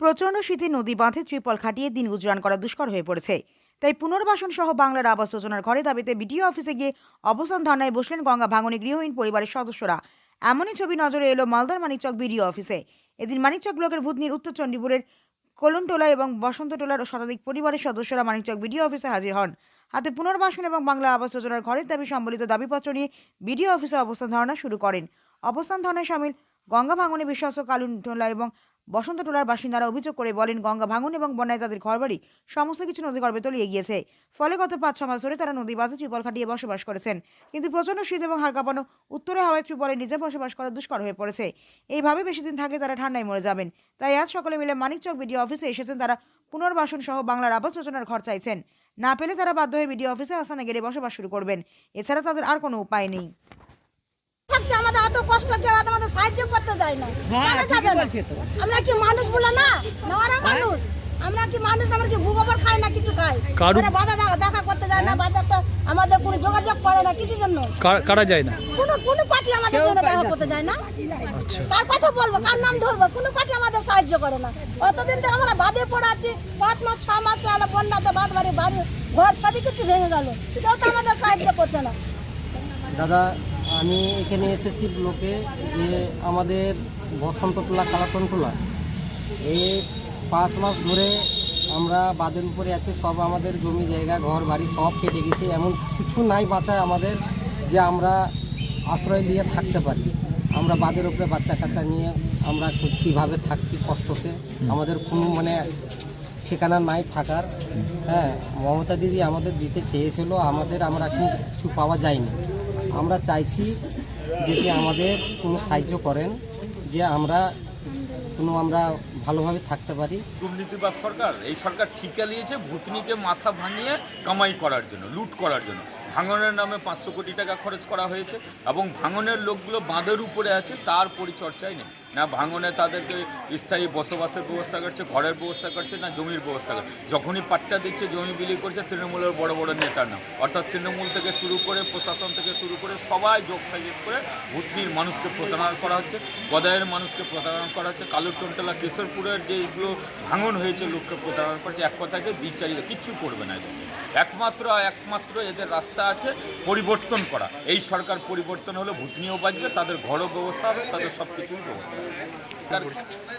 প্রচণ্ড শীতে নদী বাঁধে ত্রিপল খাটিয়ে দিন গুজরান করা দুষ্কর হয়ে পড়েছে। তাই পুনর্বাসন সহ বাংলার আবাস যোজনার ঘরে দাবিতে বিডিও অফিসে গিয়ে অবস্থান ধর্নায় বসলেন গঙ্গা ভাঙনে গৃহহীন পরিবারের সদস্যরা। এমনই ছবি নজরে এলো মালদার মানিকচক বিডিও অফিসে। এদিন মানিকচক ব্লকের ভূতনির উত্তর চণ্ডীপুরের কোলনটোলা এবং বসন্ত বসন্তটোলার শতাধিক পরিবারের সদস্যরা মানিকচক বিডিও অফিসে হাজির হন। হাতে পুনর্বাসন এবং বাংলা আবাস যোজনার ঘরের দাবি সম্বলিত দাবিপত্র নিয়ে বিডিও অফিসে অবস্থান ধর্না শুরু করেন। অবস্থান ধর্নায় সামিল গঙ্গা ভাঙনে বিশ্বস্ত কালুনটোলা এবং বসন্তটোলার বাসিন্দারা অভিযোগ করে বলেন, গঙ্গা ভাঙন এবং বন্যায় তাদের ঘরবাড়ি, সমস্ত কিছু নদী গর্ভে তলিয়ে গিয়েছে। ফলে গত পাঁচ, ছ মাস ধরে তারা নদী বাঁধে, ত্রিপল খাটিয়ে বসবাস করেছেন। কিন্তু প্রচণ্ড শীত এবং হাড় কাঁপানো উত্তরে হাওয়ায় ত্রিপলে নিজে বসবাস করা দুষ্কর হয়ে পড়েছে। এইভাবে বেশি দিন থাকলে তারা ঠান্ডায় মরে যাবেন। তাই আজ সকলে মিলে মানিকচক বিডিও অফিসে এসেছেন তারা পুনর্বাসন সহ বাংলার আবাস যোজনার ঘর চাইছেন। না পেলে তারা বাধ্য হয়ে বিডিও অফিসে আসানে গেলে বসবাস শুরু করবেন। এছাড়া তাদের আর কোনো উপায় নেই। ভাবছে আমাদের এত কষ্ট কেউ আমাদের সাহায্য করতে যায় না। হ্যাঁ, কেন যাবে না? আমরা কি মানুষ বলে না? না ওরা মানুষ। আমরা কি মানুষ আমরা কি ভূগোবর খাই না কিছু খাই? কারু- ওরা বাধা দেখা- দেখা করতে যায় না বাধা একটা আমাদের কোনো যোগাযোগ করে না কিছু জন্য। কারা- কারা যায় না? কোনো কোনো পার্টি আমাদের জন্য দেখা করতে যায় না। আচ্ছা। কার কথা বলব? কার নাম ধরবো? কোনো পার্টি আমাদের সাহায্য করে না। অতদিন তো আমরা বাদে পড়ে আছি। পাঁচ মাস ছ মাস চালা বন্যাতে বাদ বাড়ি বাড়ি ঘর সবই কিছু ভেঙে গেল। কেউ তো আমাদের সাহায্য করছে না। দাদা আমি এখানে এসেছি ব্লকে যে আমাদের বসন্তটোলা কালাকনটোলা এই পাঁচ মাস ধরে আমরা বাদের উপরে আছি, সব আমাদের জমি, জায়গা, ঘর, বাড়ি সব কেটে গেছে। এমন কিছু নাই বাঁচায় আমাদের যে আমরা আশ্রয় নিয়ে থাকতে পারি। আমরা বাদের উপরে বাচ্চা কাচ্চা নিয়ে আমরা কীভাবে থাকছি কষ্টতে, আমাদের কোনো মানে ঠিকানা নাই থাকার। হ্যাঁ মমতা দিদি আমাদের দিতে চেয়েছিল, আমাদের আমরা কিছু পাওয়া যায়নি। আমরা চাইছি যদি আমাদের কোনো সাহায্য করেন, যে আমরা কোনো আমরা ভালোভাবে থাকতে পারি। দুর্নীতিবাস সরকার, এই সরকার ঠিকা নিয়েছে ভুতনিকে মাথা ভাঙিয়ে কামাই করার জন্য, লুট করার জন্য। ভাঙনের নামে পাঁচশো কোটি টাকা খরচ করা হয়েছে এবং ভাঙনের লোকগুলো বাঁধের উপরে আছে, তার পরিচর্চাই নেই। না ভাঙনে তাদেরকে স্থায়ী বসবাসের ব্যবস্থা করছে, ঘরের ব্যবস্থা করছে, না জমির ব্যবস্থা করছে। যখনই পাট্টা দিচ্ছে, জমি বিলি করছে, তৃণমূলের বড় বড় নেতার নাম। অর্থাৎ তৃণমূল থেকে শুরু করে প্রশাসন থেকে শুরু করে সবাই যোগ সাজেশ করে ভুতনির মানুষকে প্রতারণা করা হচ্ছে গদায়ের মানুষকে প্রতারণা করা হচ্ছে, কালুরটনতলা, কিশোরপুরের যে এইগুলো ভাঙন হয়েছে, লোককে প্রতারণা করছে, এক কথাকে বিচারিত, কিচ্ছু করবে না এদের। একমাত্র একমাত্র এদের রাস্তা আছে পরিবর্তন করা। এই সরকার পরিবর্তন হলে ভুতনিও বাঁচবে, তাদের ঘরও ব্যবস্থা হবে, তাদের সব কিছুর ব্যবস্থা।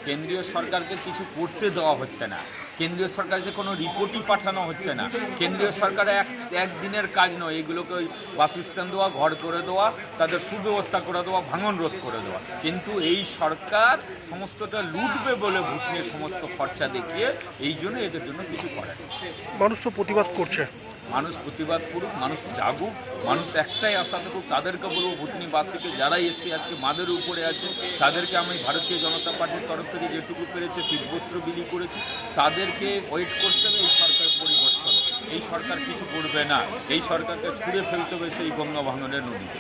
কেন্দ্রীয় সরকারকে কিছু করতে দেওয়া হচ্ছে না। কেন্দ্রীয় সরকারকে কোনো রিপোর্টই পাঠানো হচ্ছে না। কেন্দ্রীয় সরকার এক একদিনের কাজ নয় এগুলোকে ওই বাসস্থান দেওয়া ঘর করে দেওয়া তাদের সুব্যবস্থা করে দেওয়া ভাঙন রোধ করে দেওয়া। কিন্তু এই সরকার সমস্তটা লুটবে বলে ভুতনির সমস্ত খরচা দেখিয়ে এই জন্য এদের জন্য কিছু করে। মানুষ তো প্রতিবাদ করছে। মানুষ প্রতিবাদ করুক মানুষ জাগুক মানুষ একটাই আশা থাকুক তাদেরকে বলব ভুতনিবাসীকে যারাই এসছে আজকে মাদের উপরে আছে তাদেরকে আমি ভারতীয় জনতা পার্টির তরফ থেকে যেটুকু পেরেছে শীতবস্ত্র বিলি করেছি তাদেরকে ওয়েট করতে হবে, এই সরকার পরিবর্তন। এই সরকার কিছু করবে না। এই সরকারকে ছুঁড়ে ফেলতে হবে সেই গঙ্গা ভাঙনের নদীতে।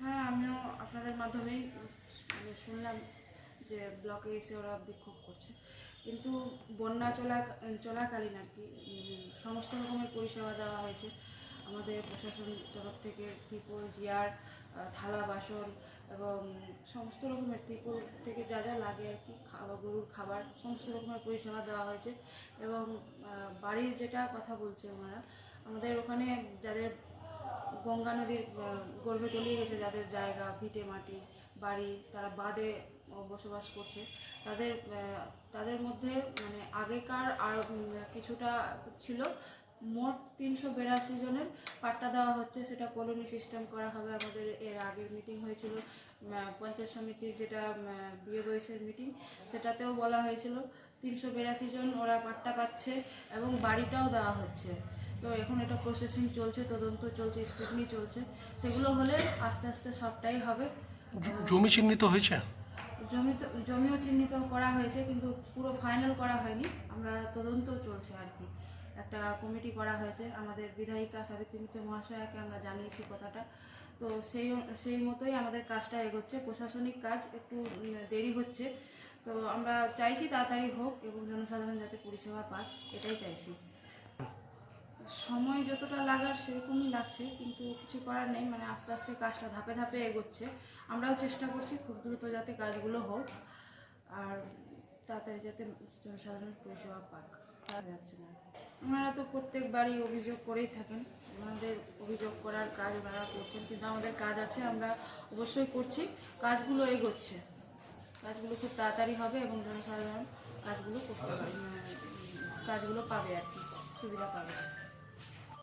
হ্যাঁ আমিও আপনাদের মাধ্যমেই শুনলাম যে ব্লকে এসে ওরা বিক্ষোভ করছে। কিন্তু বন্যা চলা, চলাকালীন আর কি সমস্ত রকমের পরিষেবা দেওয়া হয়েছে। আমাদের প্রশাসন তরফ থেকে ত্রিপল জিয়ার থালা বাসন এবং সমস্ত রকমের ত্রিপল থেকে যা যা লাগে আর কি খাবার গরুর খাবার, সমস্ত রকমের পরিষেবা দেওয়া হয়েছে। এবং বাড়ির যেটা কথা বলছে ওনারা আমাদের ওখানে যাদের গঙ্গা নদীর গর্ভে তলিয়ে গেছে, যাদের জায়গা, ভিটে মাটি, বাড়ি, তারা বাদে বসবাস করছে, তাদের তাদের মধ্যে মানে আগেকার আর কিছুটা ছিল মোট তিনশো বিরাশি জনের পাট্টা দেওয়া হচ্ছে। সেটা কলোনি সিস্টেম করা হবে। আমাদের এর আগের মিটিং হয়েছিল পঞ্চায়েত সমিতির যেটা বিয়ে বয়সের মিটিং সেটাতেও বলা হয়েছিল তিনশো বিরাশি জন ওরা পাট্টা পাচ্ছে এবং বাড়িটাও দেওয়া হচ্ছে। তো এখন এটা প্রসেসিং চলছে তদন্ত চলছে স্ক্রুটনি চলছে। সেগুলো হলে আস্তে আস্তে সবটাই হবে। জমি চিহ্নিত হয়েছে? জমি জমিও চিহ্নিত করা হয়েছে কিন্তু পুরো ফাইনাল করা হয়নি। আমরা তদন্ত চলছে আর কি। একটা কমিটি করা হয়েছে আমাদের বিধায়িকা সাবিত্রী মিত্র মহাশয়াকে আমরা জানিয়েছি কথাটা। তো সেই সেই মতোই আমাদের কাজটা এগোচ্ছে। প্রশাসনিক কাজ একটু দেরি হচ্ছে। তো আমরা চাইছি তাড়াতাড়ি হোক এবং জনসাধারণ যাতে পরিষেবা পাক, এটাই চাইছি। সময় যতটা লাগার সেরকমই লাগছে, কিন্তু কিছু করার নেই। মানে আস্তে আস্তে কাজটা ধাপে ধাপে এগোচ্ছে। আমরাও চেষ্টা করছি খুব দ্রুত যাতে কাজগুলো হোক, আর তাড়াতাড়ি যাতে জনসাধারণ পরিষেবা পাক। যাচ্ছে না। ওনারা তো প্রত্যেকবারই অভিযোগ করেই থাকেন। ওনাদের অভিযোগ করার কাজ ওনারা করছেন, কিন্তু আমাদের কাজ আছে, আমরা অবশ্যই করছি। কাজগুলো এগোচ্ছে। কাজগুলো খুব তাড়াতাড়ি হবে এবং জনসাধারণ কাজগুলো কাজগুলো পাবে আর কি, সুবিধা পাবে।